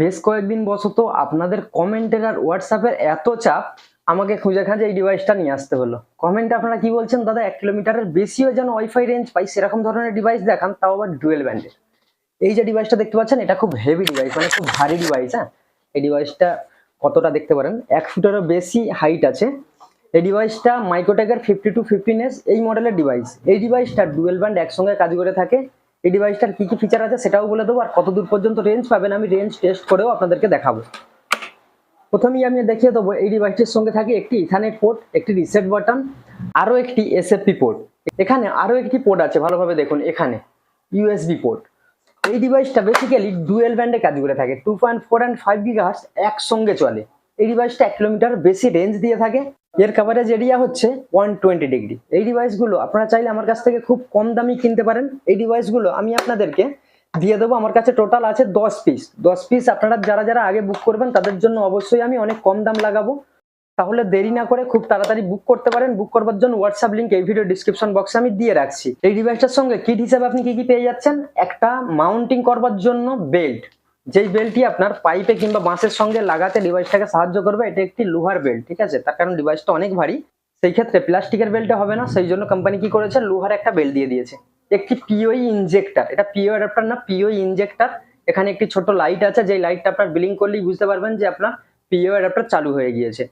বেশ কয়েকদিন বশত আপনাদের কমেন্টের আর হোয়াটসঅ্যাপের এত চাপ, আমাকে খুঁজে খাঁজে এই ডিভাইসটা নিয়ে আসতে হলো। কমেন্টে আপনারা কি বলছেন, দাদা, এক কিলোমিটারের বেশিও যেন ওয়াইফাই রেঞ্জ পাই, সেরকম ধরনের ডিভাইস দেখান, তাও আবার ডুয়েল ব্যান্ডের এই যে ডিভাইসটা দেখতে পাচ্ছেন, এটা খুব হেভি ডিভাইস মানে খুব ভারী ডিভাইস হ্যাঁ? এই ডিভাইসটা কতটা দেখতে পারেন? এক ফুটেরও বেশি হাইট আছে। এই ডিভাইসটা মাইক্রোটেকের ফিফটি টু ফিফটিন এই মডেলের ডিভাইস এই ডিভাইসটা ডুয়েল ব্যান্ড একসঙ্গে কাজ করে থাকে। এই ডিভাইসটার কি কি ফিচার আছে সেটাও বলে দেবো, আর কত দূর পর্যন্ত রেঞ্জ পাবেন আমি রেঞ্জ টেস্ট করেও আপনাদেরকে দেখাবো। প্রথমেই আমি দেখিয়ে দেবো, এই ডিভাইসটির সঙ্গে থাকে একটি ইথানেট পোর্ট একটি রিসেট বাটন আরও একটি এসএফপি পোর্ট এখানে আরও একটি পোর্ট আছে, ভালোভাবে দেখুন, এখানে ইউএসবি পোর্ট এই ডিভাইসটা বেসিক্যালি ডুয়েল ব্যান্ডে কাজ করে থাকে two point four and five gigahertz একসঙ্গে চলে। এই ডিভাইসটা এক কিলোমিটার বেশি রেঞ্জ দিয়ে থাকে। এর কাভারেজ এরিয়া হচ্ছে ওয়ান টোয়েন্টি ডিগ্রি এই ডিভাইসগুলো আপনারা চাইলে আমার কাছ থেকে খুব কম দামি কিনতে পারেন। এই ডিভাইসগুলো আমি আপনাদেরকে দিয়ে দেবো। আমার কাছে টোটাল আছে দশ পিস দশ পিস আপনারা যারা যারা আগে বুক করবেন, তাদের জন্য অবশ্যই আমি অনেক কম দাম লাগাবো। তাহলে দেরি না করে খুব তাড়াতাড়ি বুক করতে পারেন। বুক করবার জন্য হোয়াটসঅ্যাপ লিঙ্ক এই ভিডিও ডিসক্রিপশন বক্সে আমি দিয়ে রাখছি। এই ডিভাইসটার সঙ্গে কিট হিসেবে আপনি কি কি পেয়ে যাচ্ছেন? একটা মাউন্টিং করবার জন্য বেল্ট যেই বেল্টটি আপনার পাইপে কিংবা বাঁশের সঙ্গে লাগাতে ডিভাইসটাকে সাহায্য করবে, এটা একটি লোহার বেল্ট ঠিক আছে? তার কারণ ডিভাইসটা অনেক ভারী। সেই ক্ষেত্রে প্লাস্টিকের বেল্টে হবে না, সেই জন্য কোম্পানি কি করেছে? লোহার একটা বেল্ট দিয়ে দিয়েছে। একটি পিওই ইনজেক্টর এটা পিও অ্যাডাপ্টার না পিওই ইনজেক্টর এখানে একটি ছোট লাইট আছে, যেই লাইটটা আপনার বিলিং করলেই বুঝতে পারবেন যে আপনার পিও অ্যাডাপ্টার চালু হয়ে গিয়েছে।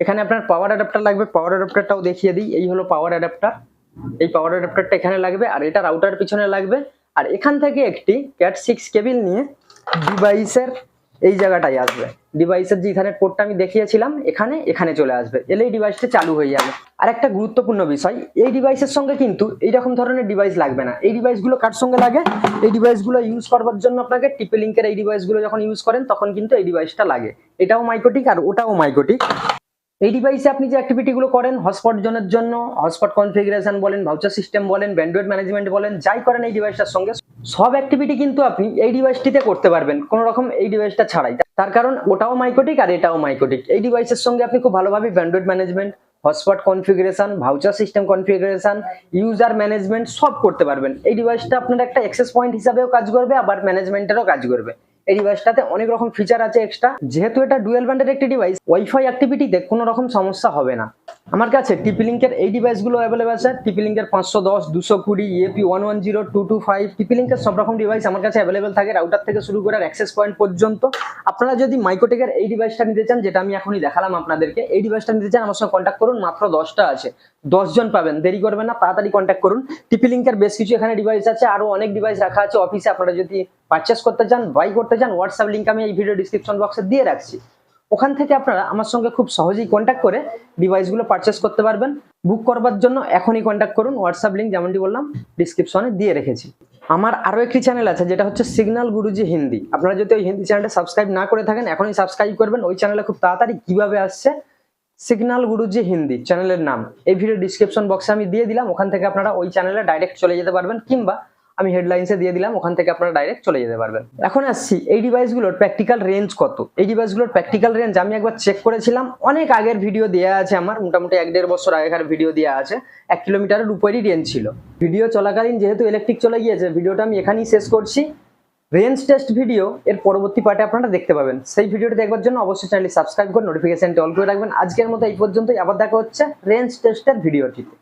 এখানে আপনার পাওয়ার অ্যাডাপ্টার লাগবে পাওয়ার অ্যাডাপ্টারটাও দেখিয়ে দিই, এই হলো পাওয়ার অ্যাডাপ্টার এই পাওয়ার অ্যাডাপ্টারটা এখানে লাগবে, আর এটা রাউটার পিছনে লাগবে। আর এখান থেকে একটি ক্যাট সিক্স কেবিল নিয়ে ডিভাইসের এই জায়গাটাই আসবে। ডিভাইসের যে ইথানেট পোর্টটা আমি দেখিয়েছিলাম, এখানে এখানে চলে আসবে। এলেই ডিভাইসটা চালু হয়ে যাবে। আর একটা গুরুত্বপূর্ণ বিষয়, এই ডিভাইসের সঙ্গে কিন্তু এইরকম ধরনের ডিভাইস লাগবে না। এই ডিভাইসগুলো কার সঙ্গে লাগে? এই ডিভাইসগুলো ইউজ করবার জন্য আপনাকে টিপে লিঙ্কের এই ডিভাইসগুলো যখন ইউজ করেন, তখন কিন্তু এই ডিভাইসটা লাগে। এটাও মাইকোটিক আর ওটাও মাইকোটিক এই ডিভাইসে আপনি যে অ্যাক্টিভিটিগুলো করেন হটস্পট জোনের জন্য হটস্পট কনফিগারেশন বলেন ভাউচার সিস্টেম বলেন ব্যান্ডওয়েড ম্যানেজমেন্ট বলেন, যাই করেন এই ডিভাইসটার সঙ্গে সব অ্যাক্টিভিটি কিন্তু আপনি এই ডিভাইসটিতে করতে পারবেন। কোনো রকম এই ডিভাইসটা ছাড়াই। তার কারণ ওটাও মাইকোটিক আর এটাও মাইকোটিক এই ডিভাইসের সঙ্গে আপনি খুব ভালোভাবে bandwidth management hotspot configuration voucher system configuration user management সব করতে পারবেন। এই ডিভাইসটা আপনার একটা অ্যাক্সেস পয়েন্ট হিসাবেও কাজ করবে, আবার ম্যানেজমেন্টেরও কাজ করবে। এই ডিভাইসটাতে অনেক রকম ফিচার আছে এক্সট্রা যেহেতু এটা ডুয়েল ব্যান্ডের একটি ডিভাইস ওয়াইফাই অ্যাক্টিভিটিতে কোনো রকম সমস্যা হবে না। আমার কাছে টিপি লিঙ্কের এই ডিভাইসগুলো অ্যাভেলেবেল আছে। টিপি লিঙ্কের পাঁচশো দশ, দুশো কুড়ি EAP one one zero two two five TP লিঙ্কের সব রকম ডিভাইস আমার কাছে অ্যাভেলেবেল থাকে রাউটার থেকে শুরু করে অ্যাক্সেস পয়েন্ট পর্যন্ত। আপনারা যদি মাইক্রোটেকের এই ডিভাইসটা নিতে চান, যেটা আমি এখনই দেখালাম আপনাদেরকে, এই ডিভাইসটা নিতে চান, আমার সঙ্গে কন্ট্যাক্ট করুন, মাত্র দশটা আছে। দশজন পাবেন, দেরি করবেন না, তাড়াতাড়ি কন্ট্যাক্ট করুন। টিপি লিঙ্কের বেশ কিছু এখানে ডিভাইস আছে আরও অনেক ডিভাইস রাখা আছে। অফিসে আপনারা যদি পারচেস করতে চান বাই করতে চান হোয়াটসঅ্যাপ লিঙ্ক আমি এই ভিডিও ডিসক্রিপশন বক্সে দিয়ে রাখছি। ওখান থেকে আপনারা আমার সঙ্গে খুব সহজেই কন্ট্যাক্ট করে ডিভাইসগুলো পারচেস করতে পারবেন। বুক করবার জন্য এখনই কন্ট্যাক্ট করুন হোয়াটসঅ্যাপ লিঙ্ক যেমনটি বললাম ডিসক্রিপশনে দিয়ে রেখেছি। আমার আরও একটি চ্যানেল আছে, যেটা হচ্ছে সিগন্যাল গুরুজি হিন্দি আপনারা যদি ওই হিন্দি চ্যানেলটা সাবস্ক্রাইব না করে থাকেন, এখনই সাবস্ক্রাইব করবেন। ওই চ্যানেলে খুব তাড়াতাড়ি কীভাবে আসছে? সিগন্যাল গুরুজি হিন্দি চ্যানেলের নাম। এই ভিডিও ডিসক্রিপশন বক্সে আমি দিয়ে দিলাম। ওখান থেকে আপনারা ওই চ্যানেলে ডাইরেক্ট চলে যেতে পারবেন, কিংবা আমি হেডলাইন্সে দিয়ে দিলাম, ওখান থেকে আপনারা ডাইরেক্ট চলে যেতে পারবেন। এখন আসছি, এই ডিভাইসগুলোর প্র্যাকটিক্যাল রেঞ্জ কত? এই ডিভাইসগুলোর প্র্যাকটিক্যাল রেঞ্জ আমি একবার চেক করেছিলাম, অনেক আগের ভিডিও দেওয়া আছে আমার, মোটামুটি এক দেড় বছর আগেকার ভিডিও দেওয়া আছে, এক কিলোমিটারের উপরই রেঞ্জ ছিল। ভিডিও চলাকালীন যেহেতু ইলেকট্রিক চলে গিয়েছে ভিডিওটা আমি এখানেই শেষ করছি। রেঞ্জ টেস্ট ভিডিও এর পরবর্তী পার্টে আপনারা দেখতে পাবেন। সেই ভিডিওটি দেখবার জন্য অবশ্যই চ্যানেলটি সাবস্ক্রাইব করে নোটিফিকেশনটি অল করে রাখবেন। আজকের মতো এই পর্যন্তই, আবার দেখা হচ্ছে রেঞ্জ টেস্টের ভিডিওটিতে